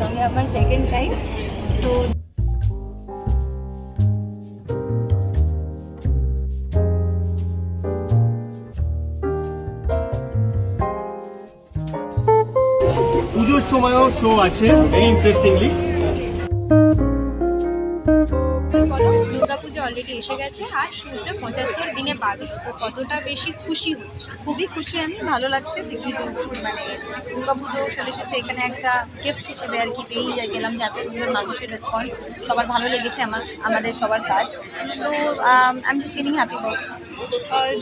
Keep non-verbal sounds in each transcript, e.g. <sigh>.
সঙ্গে আমার second time so পুজোর সময়ও শো আছে ভেরি ইন্টারেস্টিংলি দুর্গাপুজো অলরেডি এসে গেছে, আর সূর্য পঁচাত্তর দিনে দিল তো কতটা বেশি খুশি হচ্ছে? খুবই খুশি আমি, ভালো লাগছে যে কি মানে দুর্গাপুজো চলে এসেছে। এখানে একটা গিফট হিসেবে আর কি পেয়েই গেলাম যে এত সুন্দর মানুষের রেসপন্স সবার ভালো লেগেছে আমার আমাদের সবার কাজ। So I am just feeling happy ah,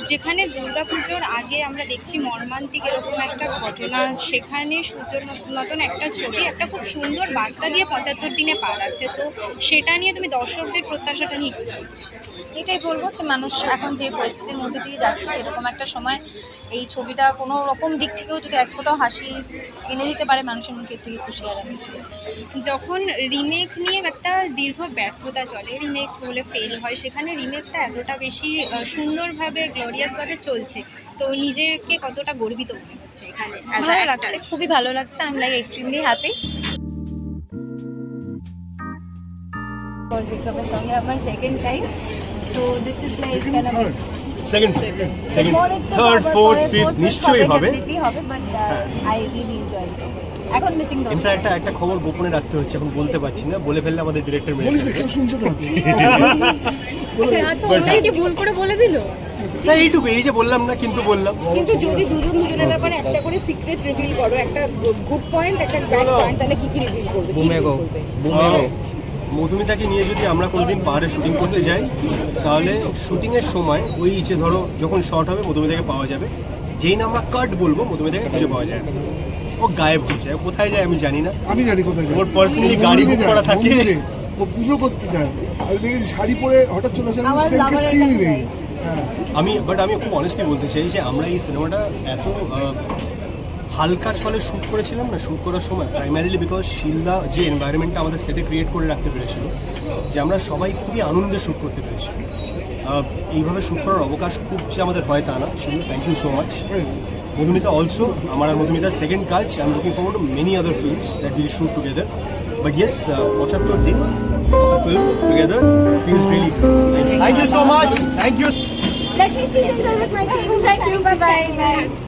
যেখানে দুর্গাপুজোর আগে আমরা দেখছি মর্মান্তিক এরকম একটা ঘটনা। সেখানে সূর্যর মত- মতন একটা ছবি একটা খুব সুন্দর বার্তা দিয়ে পঁচাত্তর দিনে পা রাখছে তো সেটা নিয়ে তুমি দর্শকদের প্রত্যাশাটা নিয়ে এটাই বলব যে মানুষ এখন যে পরিস্থিতির মধ্যে দিয়ে যাচ্ছে এরকম একটা সময় এই ছবিটা কোনো রকম দিক থেকেও যদি এক ফোঁটাও হাসি এনে দিতে পারে মানুষের মুখের থেকে খুশি আর আমি যখন রিমেক নিয়ে একটা দীর্ঘ ব্যর্থতা চলে রিমেক বলে ফেল হয় সেখানে রিমেকটা এতটা বেশি আহ, সুন্দরভাবে গ্লোরিয়াসভাবে চলছে। তো নিজেকে কতটা গর্বিত মনে হচ্ছে এখানে? ভালো লাগছে খুবই ভালো লাগছে। I am like extremely happy বিক্রমের সঙ্গে আমার second time so this is like second second third fourth fifth নিশ্চয়ই হবে। হবে বাট আই রিয়েলি এনজয় এখন মিসিং ইনফ্যাক্ট একটা একটা খবর গোপনে রাখতে হচ্ছে এখন বলতে পারছি না। বলে ফেললে আমাদের ডিরেক্টর মেরে <laughs> আচ্ছা ওরাই কি ভুল করে বলে দিল? না এইটুকু এই যে বললাম না কিন্তু বললাম। কিন্তু যদি দুজন দুজনের ব্যাপারে একটা করে সিক্রেট রিভিল করো একটা গুড পয়েন্ট একটা ব্যাড পয়েন্ট তাহলে কি কি রিভিল করবে? কি reveal মধুমিতাকে নিয়ে যদি আমরা কোনোদিন পাহাড়ে শুটিং করতে যাই তাহলে শুটিংয়ের সময় ওই যে ধরো যখন শর্ট হবে মধুমিতাকে পাওয়া যাবে। যেই না আমরা কাট বলব মধুমিতাকে খুঁজে পাওয়া যায় না। ও গায়েব হয়ে যায়। কোথায় যায় আমি জানি না। আমি জানি কোথায় যায়। ওর পার্সোনালি গাড়ি করা থাকে। ও পুজো করতে যায় আমি দেখেছি শাড়ি পরে হঠাৎ চলে আসে সিন নেই। হ্যাঁ। আমি বাট আমি খুব অনেস্টলি বলতে চাই যে আমরা এই সিনেমাটা এত হালকা ছলে শ্যুট করেছিলাম না শ্যুট করার সময় প্রাইমারিলি বিকজ শিলদা যে এনভায়রনমেন্টটা আমাদের সেটে ক্রিয়েট করে রাখতে পেরেছিল যে আমরা সবাই খুবই আনন্দে শ্যুট করতে পেরেছি। এইভাবে শ্যুট করার অবকাশ খুব যে আমাদের হয় তা না Shilu thank you so much Madhumita also আমার আর মধুমিতার সেকেন্ড কাজ I am looking forward to many other films that will shoot together But yes, uh, Pochapto Din of a film together feels really good. Thank you, Thank you so much. Thank you. Let me please enjoy with my team. Thank you. Bye bye.